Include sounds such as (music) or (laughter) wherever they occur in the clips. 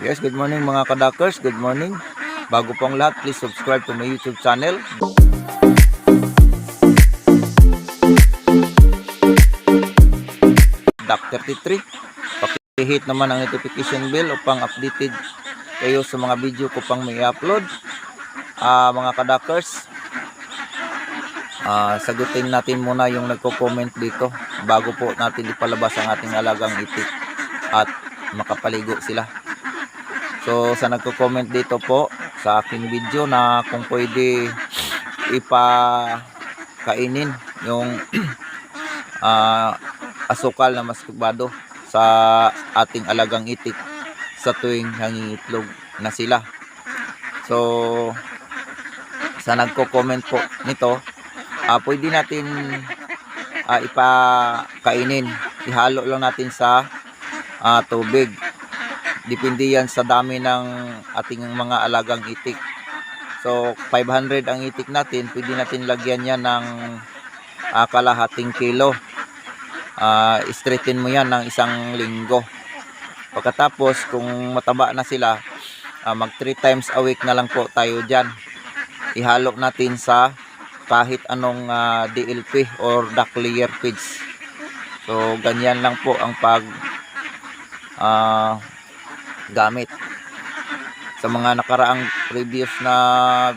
Yes, good morning mga kadakers. Good morning. Bago pong lahat, please subscribe to my YouTube channel. Duck 33. Pakihit naman ang notification bell upang updated kayo sa mga video ko pang may upload. Ah, mga kadakers, ah, sagutin natin muna yung nagko-comment dito bago po natin ipalabas ang ating alagang itik at makapaligo sila. So sa nagko-comment dito po sa aking video na kung pwede ipakainin yung (clears throat) ah, asukal na maskubado sa ating alagang itik sa tuwing nangingitlog na sila. So sa nagko-comment po nito, ah pwede natin ah, ipakainin. Ihalo lang natin sa ah, tubig. Depende yan sa dami ng ating mga alagang itik. So, 500 ang itik natin, pwede natin lagyan yan ng ah, kalahating kilo. Ah, straighten mo yan ng isang linggo. Pagkatapos, kung mataba na sila, ah, mag 3 times a week na lang po tayo dyan. Ihalo natin sa kahit anong ah, DLP or duck layer feeds. So, ganyan lang po ang pag ah, gamit. Sa mga nakaraang previous na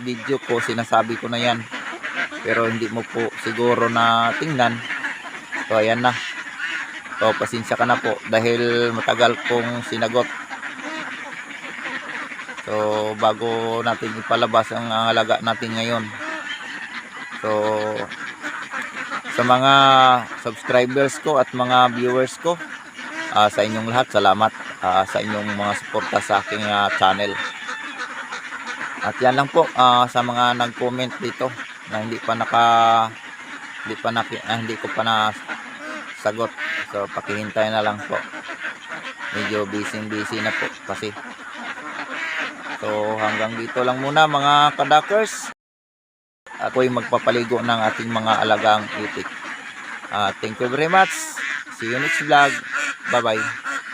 video ko, sinasabi ko na yan. Pero hindi mo po siguro na tingnan. So, ayan na. So, pasensya ka na po dahil matagal kong sinagot. So, bago natin ipalabas ang alaga natin ngayon. So, sa mga subscribers ko at mga viewers ko, ah, sa inyong lahat, salamat ah, sa inyong mga suporta sa aking ah, channel. At yan lang po ah, sa mga nag-comment dito na hindi pa naka hindi pa naki, ah, hindi ko pa na sagot. So pakihintay na lang po. Medyo busy busy na po kasi. So hanggang dito lang muna mga kadakers. Ako'y magpapaligo ng ating mga alagang itik. Ah, thank you very much. See you next vlog. 拜拜。